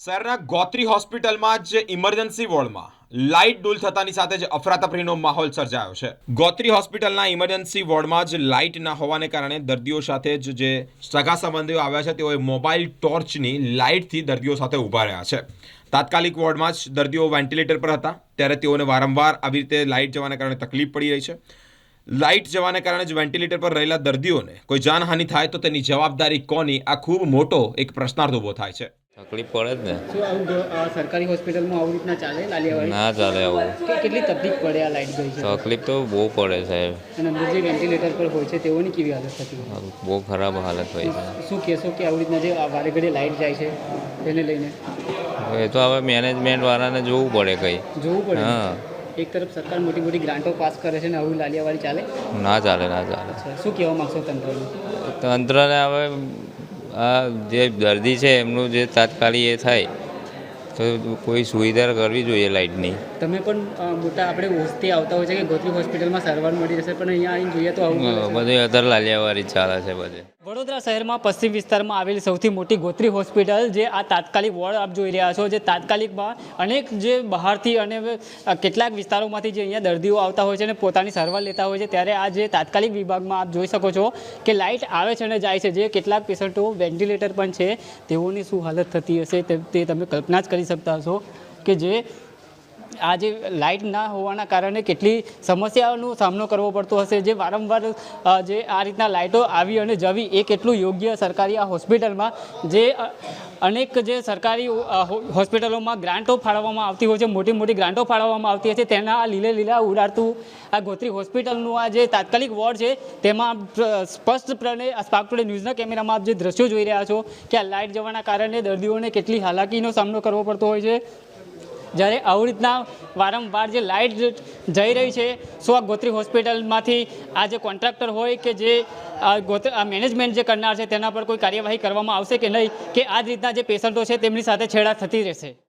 શહેરના ગોત્રી હોસ્પિટલમાં જ ઇમરજન્સી વોર્ડમાં લાઇટ ડૂલ થતાની સાથે જ અફરાતફરીનો માહોલ સર્જાયો છે. ગોત્રી હોસ્પિટલના ઇમરજન્સી વોર્ડમાં જ લાઇટ ના હોવાને કારણે દર્દીઓ સાથે જ જે સગા સંબંધીઓ આવ્યા છે, તેઓએ મોબાઈલ ટોર્ચની લાઇટથી દર્દીઓ સાથે ઊભા રહ્યા છે. તાત્કાલિક વોર્ડમાં જ દર્દીઓ વેન્ટિલેટર પર હતા, ત્યારે તેઓને વારંવાર આવી રીતે લાઇટ જવાને કારણે તકલીફ પડી રહી છે. લાઇટ જવાને કારણે જ વેન્ટિલેટર પર રહેલા દર્દીઓને કોઈ જાનહાનિ થાય તો તેની જવાબદારી કોની? આ ખૂબ મોટો એક પ્રશ્નાર્થ ઊભો થાય છે. તકલીફ પડે જ ને. સરકારી હોસ્પિટલમાં આવું રીતના ચાલે લાલિયાવાડી? ના ચાલે આવું. કેટલી તકલીફ પડે આ લાઈટ ગઈ છે? તકલીફ તો બહુ પડે સાહેબ. અને અંદર જે વેન્ટિલેટર પર હોય છે તેઓની કેવી હાલત થતી બહુ ખરાબ હાલત હોય છે. શું કહેશો કે આવી રીતના જે વારે ઘડી લાઇટ જાય છે તેને લઈને? હવે એ તો હવે મેનેજમેન્ટ વાળાને જોવું પડે કંઈ. જોવું પડે? હા. એક તરફ સરકાર મોટી મોટી ગ્રાન્ટો પાસ કરે છે ને આવું લાલિયાવાડી ચાલે? ના ચાલે ના ચાલે. શું કહેવા માગશો તંત્રને? તંત્રને હવે આ જે દર્દી છે એમનું જે તાત્કાલિક એ થાય તો કોઈ સુવિધા કરવી જોઈએ લાઇટની તમે પણ મોટા આપણે હોસ્ટે આવતા હોય છે કે ગોત્રી હોસ્પિટલમાં સારવાર મળી જશે પણ અહીંયા આવીને જોઈએ તો આવું. બધું અત્યારે લાલિયાવાળી ચાલે છે બધે વડોદરા શહેરમાં પશ્ચિમ વિસ્તારમાં આવેલી સૌથી મોટી ગોત્રી હોસ્પિટલ જે આ તાત્કાલિક વોર્ડ આપ જોઈ રહ્યા છો જે તાત્કાલિકમાં અનેક જે બહારથી અને કેટલાક વિસ્તારોમાંથી જે અહીંયા દર્દીઓ આવતા હોય છે અને પોતાની સારવાર લેતા હોય છે ત્યારે આ જે તાત્કાલિક વિભાગમાં આપ જોઈ શકો છો કે લાઇટ આવે છે અને જાય છે જે કેટલાક પેશન્ટો વેન્ટિલેટર પણ છે તેઓની શું હાલત થતી હશે તે તે તમે કલ્પના જ કરી શકતા હશો કે જે આ જે લાઇટ ના હોવાના કારણે કેટલી સમસ્યાઓનો સામનો કરવો પડતો હશે. જે વારંવાર જે આ રીતના લાઇટો આવી અને જવી, એ કેટલું યોગ્ય સરકારી આ હોસ્પિટલમાં જે અનેક જે સરકારી હોસ્પિટલોમાં ગ્રાન્ટો ફાળવવામાં આવતી હોય છે મોટી મોટી ગ્રાન્ટો ફાળવવામાં આવતી હોય છે તેના આ લીલે લીલા ઉડાડતું આ ગોત્રી હોસ્પિટલનું આ જે તાત્કાલિક વોર્ડ છે, તેમાં સ્પષ્ટપણે આ ટુડે ન્યૂઝના કેમેરામાં આપ જે દ્રશ્યો જોઈ રહ્યા છો, કે આ લાઇટ જવાના કારણે દર્દીઓને કેટલી હાલાકીનો સામનો કરવો પડતો હોય છે. જ્યારે આવી રીતના વારંવાર જે લાઇટ જઈ રહી છે શું આ ગોત્રી હોસ્પિટલમાંથી આ જે કોન્ટ્રાક્ટર હોય કે જે આ મેનેજમેન્ટ જે કરનાર છે, તેના પર કોઈ કાર્યવાહી કરવામાં આવશે કે નહીં? કે આ જ રીતના જે પેશન્ટો છે, તેમની સાથે છેડા થતી રહેશે?